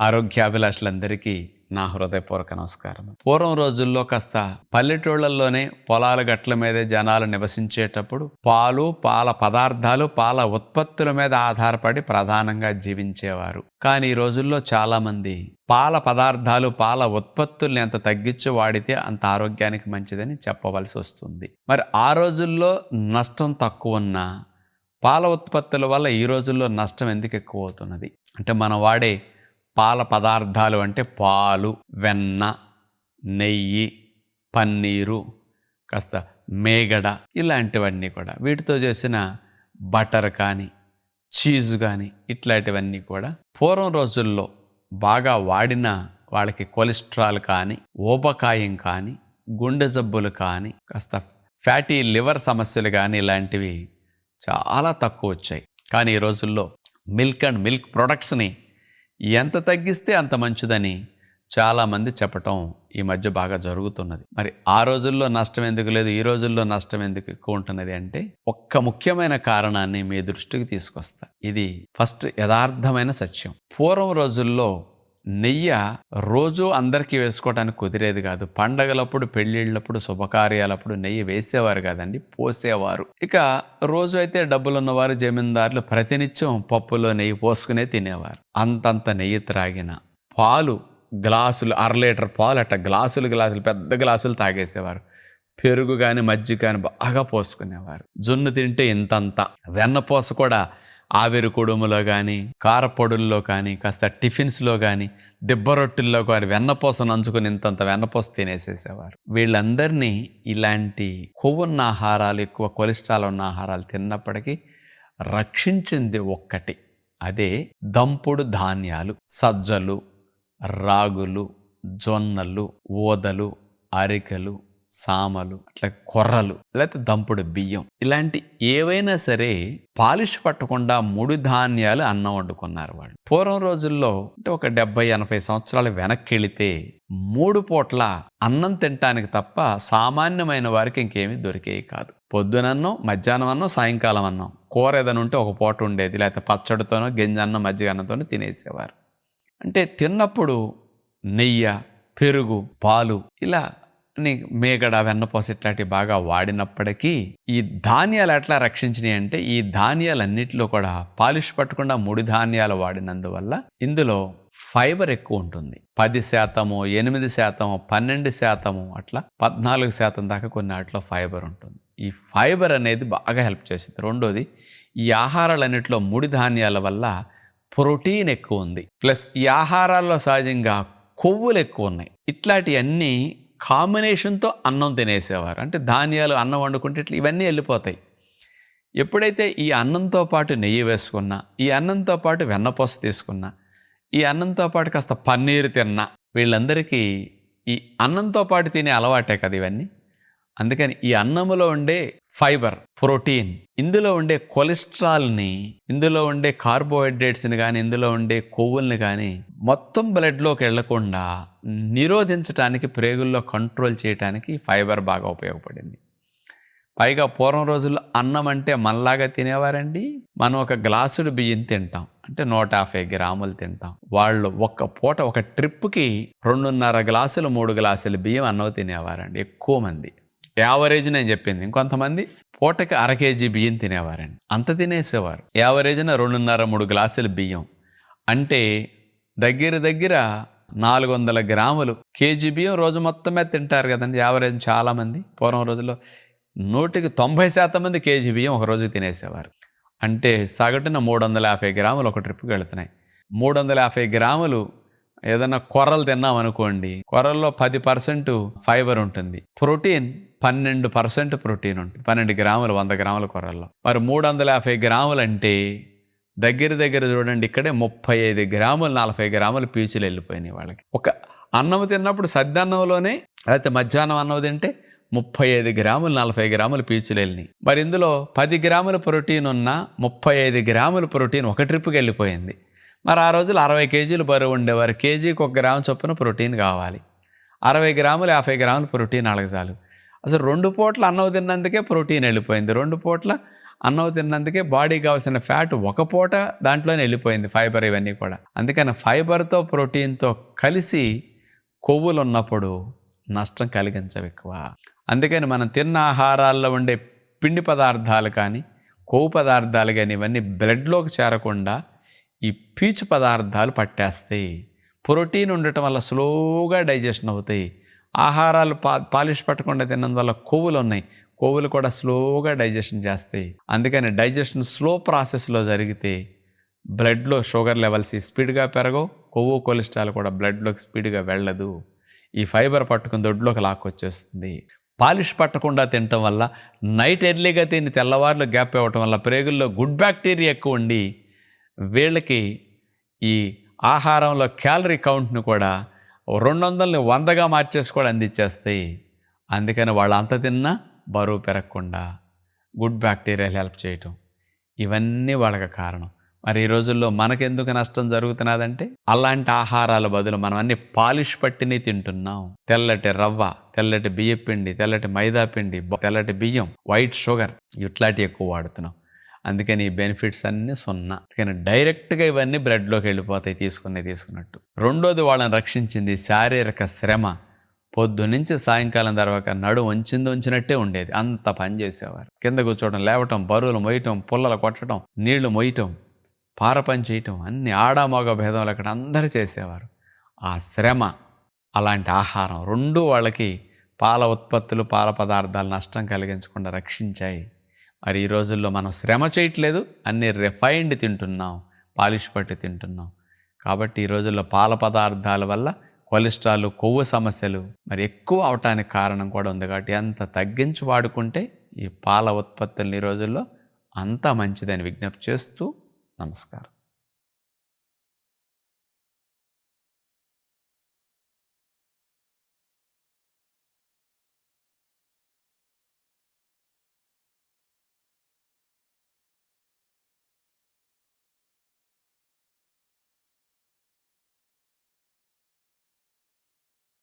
ఆరోగ్యాభిలాషులందరికీ నా హృదయపూర్వక నమస్కారం. పూర్వం రోజుల్లో కాస్త పల్లెటూళ్ళల్లోనే పొలాల గట్ల మీదే జనాలు నివసించేటప్పుడు పాలు పాల పదార్థాలు పాల ఉత్పత్తుల మీద ఆధారపడి ప్రధానంగా జీవించేవారు. కానీ ఈ రోజుల్లో చాలామంది పాల పదార్థాలు పాల ఉత్పత్తుల్ని ఎంత తగ్గించి వాడితే అంత ఆరోగ్యానికి మంచిదని చెప్పవలసి వస్తుంది. మరి ఆ రోజుల్లో నష్టం తక్కువ ఉన్నా పాల ఉత్పత్తుల వల్ల ఈ రోజుల్లో నష్టం ఎందుకు ఎక్కువ అవుతున్నది? అంటే మనం వాడే పాల పదార్థాలు అంటే పాలు వెన్న నెయ్యి పన్నీరు కాస్త మేగడ ఇలాంటివన్నీ కూడా. వీటితో చేసిన బటర్ కానీ చీజ్ కానీ ఇట్లాంటివన్నీ కూడా పూర్వం రోజుల్లో బాగా వాడిన వాళ్ళకి కొలెస్ట్రాల్ కానీ ఊబకాయం కానీ గుండె జబ్బులు కానీ కాస్త ఫ్యాటీ లివర్ సమస్యలు కానీ ఇలాంటివి చాలా తక్కువ వచ్చాయి. కానీ ఈ రోజుల్లో మిల్క్ అండ్ మిల్క్ ప్రొడక్ట్స్ని ఎంత తగ్గిస్తే అంత మంచిదని చాలామంది చెప్పటం ఈ మధ్య బాగా జరుగుతున్నది. మరి ఆ రోజుల్లో నష్టం ఎందుకు లేదు? ఈ రోజుల్లో నష్టం ఎందుకు ఎక్కువ ఉంటున్నది అంటే ఒక్క ముఖ్యమైన కారణాన్ని మీ దృష్టికి తీసుకొస్తా. ఇది ఫస్ట్ యథార్థమైన సత్యం. పూర్వం రోజుల్లో నెయ్యి రోజు అందరికీ వేసుకోవడానికి కుదిరేది కాదు. పండగలప్పుడు పెళ్ళిళ్ళప్పుడు శుభకార్యాలప్పుడు నెయ్యి వేసేవారు కాదండి పోసేవారు. ఇక రోజు అయితే డబ్బులున్నవారు జమీందారులు ప్రతినిత్యం పప్పులో నెయ్యి పోసుకునే తినేవారు. అంతంత నెయ్యి త్రాగిన పాలు గ్లాసులు అర లీటర్ పాలు అట్ట గ్లాసులు గ్లాసులు పెద్ద గ్లాసులు తాగేసేవారు. పెరుగు కానీ మజ్జిగ కానీ బాగా పోసుకునేవారు. జొన్ను తింటే ఇంతంత. వెన్నపూస కూడా ఆవిరి కుడుములో కానీ కారపొడుల్లో కానీ కాస్త టిఫిన్స్లో కానీ దిబ్బ రొట్టెల్లో కానీ వెన్నపూస నంచుకుని ఇంతంత వెన్నపూస తినేసేసేవారు. వీళ్ళందరినీ ఇలాంటి కొవ్వున్న ఆహారాలు ఎక్కువ కొలెస్ట్రాల్ ఉన్న ఆహారాలు తిన్నప్పటికీ రక్షించింది ఒక్కటి. అదే దంపుడు ధాన్యాలు. సజ్జలు రాగులు జొన్నలు ఓదలు అరికలు సామలు అట్లా కొర్రలు లేకపోతే దంపుడు బియ్యం ఇలాంటి ఏవైనా సరే పాలిష్ పట్టకుండా ముడి ధాన్యాలు అన్నం వండుకున్నారు వాళ్ళు. పూర్వం రోజుల్లో అంటే ఒక డెబ్బై ఎనభై సంవత్సరాలు వెనక్కి వెళితే మూడు పూట్ల అన్నం తినటానికి తప్ప సామాన్యమైన వారికి ఇంకేమీ దొరికేవి కాదు. పొద్దునన్నం మధ్యాహ్నం అన్నం సాయంకాలం అన్నం. కూర ఏదైనా ఉంటే ఒక పూట ఉండేది లేకపోతే పచ్చడితోనో గింజన్నం మజ్జిగ అన్నంతోనో తినేసేవారు. అంటే తిన్నప్పుడు నెయ్యి పెరుగు పాలు ఇలా మేగడ వెన్నపోస ఇట్లాంటివి బాగా వాడినప్పటికీ ఈ ధాన్యాలు ఎట్లా రక్షించినాయి అంటే ఈ ధాన్యాలన్నిటిలో కూడా పాలిష్ పట్టకుండా ముడి ధాన్యాలు వాడినందువల్ల ఇందులో ఫైబర్ ఎక్కువ ఉంటుంది. పది శాతము ఎనిమిది శాతము పన్నెండు శాతము అట్లా పద్నాలుగు శాతం దాకా కొన్ని వాటిలో ఫైబర్ ఉంటుంది. ఈ ఫైబర్ అనేది బాగా హెల్ప్ చేస్తుంది రెండోది ఈ ఆహారాలన్నింటిలో ముడి ధాన్యాల వల్ల ప్రోటీన్ ఎక్కువ ఉంది. ప్లస్ ఈ ఆహారాల్లో సహజంగా కొవ్వులు ఎక్కువ ఉన్నాయి. ఇట్లాంటివన్నీ కాంబినేషన్తో అన్నం తినేసేవారు. అంటే ధాన్యాలు అన్నం వండుకుంటే ఇట్లా ఇవన్నీ వెళ్ళిపోతాయి. ఎప్పుడైతే ఈ అన్నంతో పాటు నెయ్యి వేసుకున్నా ఈ అన్నంతో పాటు వెన్నపూస తీసుకున్నా ఈ అన్నంతో పాటు కాస్త పన్నీరు తిన్నా వీళ్ళందరికీ ఈ అన్నంతో పాటు తినే అలవాటే కదా ఇవన్నీ. అందుకని ఈ అన్నములో ఉండే ఫైబర్ ప్రోటీన్. ఇందులో ఉండే కొలెస్ట్రాల్ని ఇందులో ఉండే కార్బోహైడ్రేట్స్ని కానీ ఇందులో ఉండే కొవ్వుల్ని కానీ మొత్తం బ్లడ్లోకి వెళ్ళకుండా నిరోధించడానికి ప్రేగుల్లో కంట్రోల్ చేయడానికి ఫైబర్ బాగా ఉపయోగపడింది. పైగా పూర్వం రోజుల్లో అన్నం అంటే మనలాగా తినేవారండి. మనం ఒక గ్లాసుడు బియ్యం తింటాం. అంటే నూట యాభై గ్రాములు తింటాం. వాళ్ళు ఒక్క పూట ఒక ట్రిప్కి రెండున్నర గ్లాసులు మూడు గ్లాసులు బియ్యం అన్నం తినేవారండి. ఎక్కువ మంది. యావరేజ్ నేను చెప్పింది. ఇంకొంతమంది పూటకి అర కేజీ బియ్యం తినేవారండి. అంత తినేసేవారు. యావరేజ్న రెండున్నర మూడు గ్లాసుల బియ్యం. అంటే దగ్గర దగ్గర నాలుగు వందల గ్రాములు కేజీ బియ్యం రోజు మొత్తమే తింటారు కదండి యావరేజ్ చాలామంది. పూర్వం రోజుల్లో నూటికి తొంభై శాతం మంది కేజీ బియ్యం ఒక రోజు తినేసేవారు. అంటే సగటున మూడు వందల యాభై గ్రాములు ఒక ట్రిప్కి వెళుతున్నాయి. మూడు వందల యాభై గ్రాములు ఏదైనా కొర్రలు తిన్నాం అనుకోండి కొర్రల్లో పది పర్సెంట్ ఫైబర్ ఉంటుంది. ప్రోటీన్ పన్నెండు పర్సెంట్ ప్రోటీన్ ఉంటుంది. పన్నెండు గ్రాములు వంద గ్రాముల కొర్రల్లో మరి మూడు వందల యాభై గ్రాములు అంటే దగ్గర దగ్గర చూడండి ఇక్కడే ముప్పై ఐదు గ్రాములు నలభై గ్రాములు పీచులు వెళ్ళిపోయినాయి వాళ్ళకి. ఒక అన్నం తిన్నప్పుడు సద్దన్నంలోనే లేకపోతే మధ్యాహ్నం అన్నం తింటే ముప్పై ఐదు గ్రాములు నలభై గ్రాములు పీచులు వెళ్ళినాయి. మరి ఇందులో పది గ్రాముల ప్రోటీన్ ఉన్న ముప్పై ఐదు గ్రాముల ప్రోటీన్ ఒక ట్రిప్కి వెళ్ళిపోయింది. మరి ఆ రోజులు అరవై కేజీలు బరువు ఉండేవారు. కేజీకి ఒక గ్రాము చొప్పున ప్రోటీన్ కావాలి. అరవై గ్రాములు యాభై గ్రాములు ప్రోటీన్ అడగజాలు అసలు రెండు పూట్ల అన్నం తిన్నందుకే ప్రోటీన్ వెళ్ళిపోయింది. రెండు పూట్ల అన్నం తిన్నందుకే బాడీకి కావాల్సిన ఫ్యాట్ ఒక పూట దాంట్లోనే వెళ్ళిపోయింది ఫైబర్ ఇవన్నీ కూడా. అందుకని ఫైబర్తో ప్రోటీన్తో కలిసి కొవ్వులు ఉన్నప్పుడు నష్టం కలిగించవు ఎక్కువ. అందుకని మనం తిన్న ఆహారాల్లో ఉండే పిండి పదార్థాలు కానీ కొవ్వు పదార్థాలు కానీ ఇవన్నీ బ్లడ్లోకి చేరకుండా ఈ పీచు పదార్థాలు పట్టేస్తాయి. ప్రోటీన్ ఉండటం వల్ల స్లోగా డైజెషన్ అవుతాయి. ఆహారాలు పా పాలిష్ పట్టకుండా తిన్నందువల్ల కొవ్వులు ఉన్నాయి. కొవ్వులు కూడా స్లోగా డైజెషన్ చేస్తాయి. అందుకని డైజెషన్ స్లో ప్రాసెస్లో జరిగితే బ్లడ్లో షుగర్ లెవెల్స్ స్పీడ్గా పెరగవు. కొవ్వు కొలెస్ట్రాల్ కూడా బ్లడ్లోకి స్పీడ్గా వెళ్ళదు. ఈ ఫైబర్ పట్టుకుని దొడ్లోకి లాక్కొచ్చేస్తుంది. పాలిష్ పట్టకుండా తినటం వల్ల నైట్ ఎర్లీగా తిని తెల్లవారులు గ్యాప్ ఇవ్వటం వల్ల ప్రేగుల్లో గుడ్ బ్యాక్టీరియా ఎక్కువ ఉండి వీళ్ళకి ఈ ఆహారంలో క్యాలరీ కౌంట్ను కూడా రెండు వందలని వందగా మార్చేసి కూడా అందించేస్తాయి అందుకని వాళ్ళు అంత తిన్నా బరువు పెరగకుండా గుడ్ బ్యాక్టీరియాలు హెల్ప్ చేయటం. ఇవన్నీ వాళ్ళకి కారణం. మరి ఈ రోజుల్లో మనకెందుకు నష్టం జరుగుతున్నదంటే అలాంటి ఆహారాల బదులు మనం అన్ని పాలిష్ పట్టిని తింటున్నాం. తెల్లటి రవ్వ తెల్లటి బియ్య పిండి తెల్లటి మైదా పిండి తెల్లటి బియ్యం వైట్ షుగర్ ఇట్లాంటివి ఎక్కువ వాడుతున్నాం. అందుకని ఈ బెనిఫిట్స్ అన్నీ సున్నా. అందుకని డైరెక్ట్గా ఇవన్నీ బ్లడ్లోకి వెళ్ళిపోతాయి తీసుకునే తీసుకున్నట్టు. రెండోది వాళ్ళని రక్షించింది శారీరక శ్రమ. పొద్దు నుంచి సాయంకాలం తర్వాత నడు వంచింది ఉంచినట్టే ఉండేది. అంత పని చేసేవారు. కింద కూర్చోవడం లేవటం బరువులు మొయ్యటం పుల్లలు కొట్టడం నీళ్ళు మొయ్యటం పార పని చేయటం అన్ని ఆడామోగ భేదంలో భేదం అక్కడ అందరూ చేసేవారు. ఆ శ్రమ అలాంటి ఆహారం రెండు వాళ్ళకి పాల ఉత్పత్తులు పాల పదార్థాలు నష్టం కలిగించకుండా రక్షించాయి. మరి ఈ రోజుల్లో మనం శ్రమ చేయట్లేదు అన్ని రిఫైన్డ్ తింటున్నాం పాలిష్ పట్టి తింటున్నాం. కాబట్టి ఈ రోజుల్లో పాల పదార్థాల వల్ల కొలెస్ట్రాల్ కొవ్వు సమస్యలు మరి ఎక్కువ అవటానికి కారణం కూడా ఉంది కాబట్టి ఎంత తగ్గించి వాడుకుంటే ఈ పాల ఉత్పత్తులను ఈ రోజుల్లో అంత మంచిదని విజ్ఞప్తి చేస్తూ నమస్కారం.